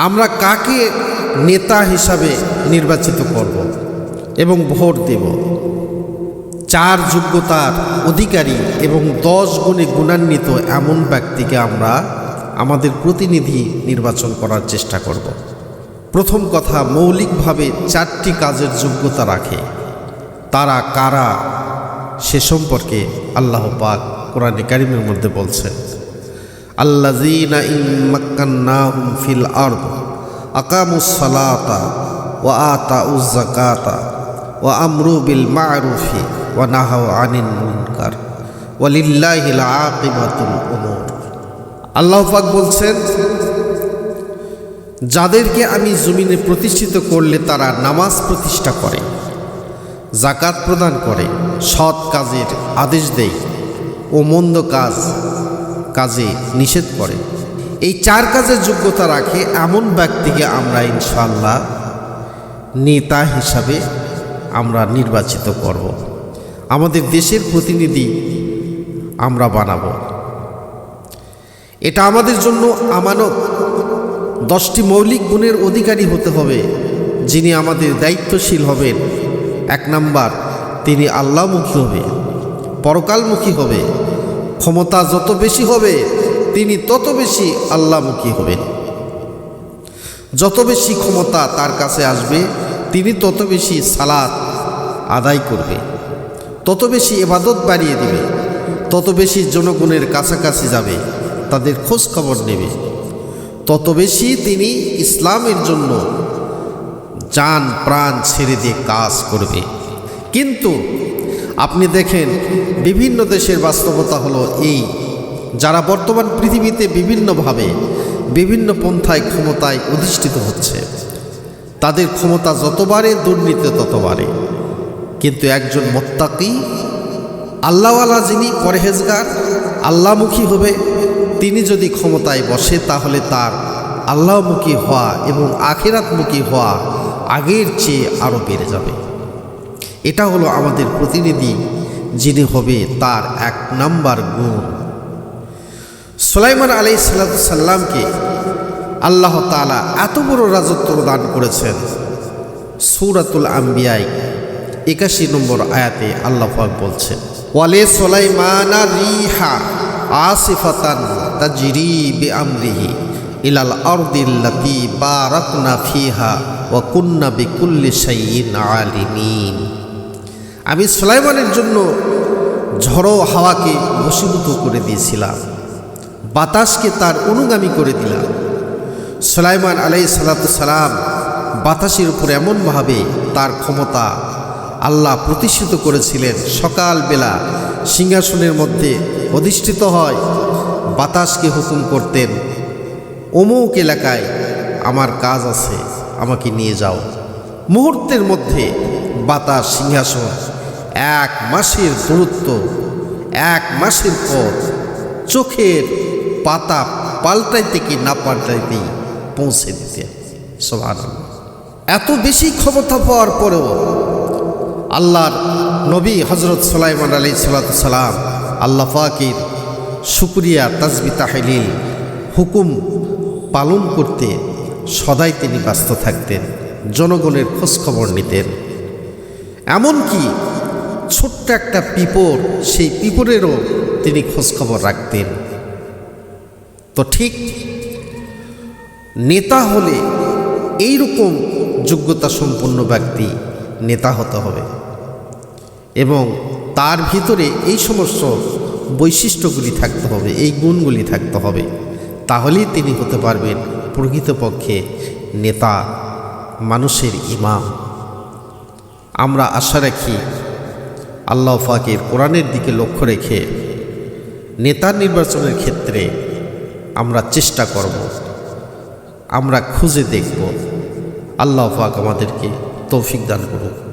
আমরা কাকে নেতা হিসাবে নির্বাচিত করব এবং ভোট দেব? চার যোগ্যতার অধিকারী এবং দশ গুণে গুণান্বিত এমন ব্যক্তিকে আমরা আমাদের প্রতিনিধি নির্বাচন করার চেষ্টা করব। প্রথম কথা, মৌলিকভাবে চারটি কাজের যোগ্যতা রাখে। তারা কারা সে সম্পর্কে আল্লাহ পাক কোরআনে কারিমের মধ্যে বলছেন। আল্লাযীনা ইন মাক্কান্নাহুম ফিল আরদ আকামুস সালাতা ওয়া আতাউজ যাকাতা ওয়া আমরু বিল মা'রুফি ওয়া নাহাউ আনিল মুনকার ওয়ালিল্লাহিল আকিবাতুল উমুর। আল্লাহ পাক বলছেন, যাদেরকে আমি জমিনে প্রতিষ্ঠিত করলে তারা নামাজ প্রতিষ্ঠা করে জাকাত প্রদান করে, সৎ কাজের আদেশ দেয় ও মন্দ কাজ কাজে নিষেধ করে। এই চার কাজের যোগ্যতা রাখে এমন ব্যক্তিকে আমরা ইনশাল্লাহ নেতা হিসাবে আমরা নির্বাচিত করব। আমাদের দেশের প্রতিনিধি আমরা বানাবো। এটা আমাদের জন্য আমানত। দশটি মৌলিক গুণের অধিকারী হতে হবে, যিনি আমাদের দায়িত্বশীল হবেন। এক নাম্বার, তিনি আল্লাহমুখী হবে পরকালমুখী হবে ক্ষমতা যত বেশি হবে, তিনি তত বেশি আল্লাহমুখী হবেন। যত বেশি ক্ষমতা তার কাছে আসবে, তিনি তত বেশি সালাদ আদায় করবে। তত বেশি এবাদত বাড়িয়ে দেবে, তত বেশি জনগণের কাছাকাছি যাবে, তাদের খোঁজ খবর নেবে। তত বেশি তিনি ইসলামের জন্য যান প্রাণ ছেড়ে দিয়ে কাজ করবে। কিন্তু আপনি দেখেন, বিভিন্ন দেশের বাস্তবতা হলো এই, যারা বর্তমান পৃথিবীতে বিভিন্নভাবে, বিভিন্ন পন্থায় ক্ষমতায় অধিষ্ঠিত হচ্ছে। তাদের ক্ষমতা যতবারে দুর্নীতি ততবারে কিন্তু একজন মোত্তাকি, আল্লাহওয়ালা যিনি পরহেজগার, আল্লাহমুখী হবে, তিনি যদি ক্ষমতায় বসে, তাহলে তার আল্লাহমুখী হওয়া এবং আখেরাতমুখী হওয়া আগের চেয়ে আরও বেড়ে যাবে। এটা হলো আমাদের প্রতিনিধি, যিনি হবে তার এক নাম্বার গুণ। সুলাইমান আলি সাল্লামকে আল্লাহ তালা এত বড় রাজত্ব দান করেছেন। সৌরাতুল আম্বিয়াই একাশি নম্বর আয়াতে আল্লাহ বলছেন, ওয়ালে সোলাইমানা রিহা আসিফাতান তাজরি বে আমরিহি ইলাল আরদিল্লাতি বারাকনা ফিহা ওয়া কুন্না বিকুল্লি শাইইন আলিমিন। আমি সুলাইমানের জন্য ঝড়ো হাওয়াকে বশীভূত করে দিয়েছিলাম। বাতাসকে তার অনুগামী করে দিলাম। সুলাইমান আলাই সালাম বাতাসের উপর এমনভাবে তার ক্ষমতা আল্লাহ প্রতিষ্ঠিত করেছিলেন। সকালবেলা সিংহাসনের মধ্যে অধিষ্ঠিত হয়, বাতাসকে হুকুম করতেন, অমুক এলাকায় আমার কাজ আছে, আমাকে নিয়ে যাও। মুহূর্তের মধ্যে বাতাস সিংহাসন। এক মাসের দূরত্ব, এক মাসের পথ। চোখের পাতা পাল্টাইতে কি না পাল্টাইতেই পৌঁছে দিতে। সবার এত বেশি ক্ষমতা পাওয়ার পরেও আল্লাহর নবী হজরত সালাইমান আলি সালাম আল্লাহ ফাকির শুক্রিয়া, তাজবি, তাহলিল, হুকুম পালন করতে সদাই তিনি ব্যস্ত থাকতেন, জনগণের খোঁজখবর নিতেন। এমনকি ছোট্ট একটা পিপর, সেই পিপরেরও তিনি খোঁজখবর রাখতেন। তো ঠিক নেতা হলে এই রকম যোগ্যতা সম্পন্ন ব্যক্তি নেতা হতে হবে। এবং তার ভিতরে এই সমস্ত বৈশিষ্ট্যগুলি থাকতে হবে, এই গুণগুলি থাকতে হবে। তাহলেই তিনি হতে পারবেন প্রকৃতপক্ষে নেতা, মানুষের ইমাম। আমরা আশা রাখি আল্লাহ ফাকের কোরআনের দিকে লক্ষ্য রেখে নেতা নির্বাচনের ক্ষেত্রে আমরা চেষ্টা করব, আমরা খুঁজে দেখব। আল্লাহ পাক আমাদেরকে তৌফিক দান করুন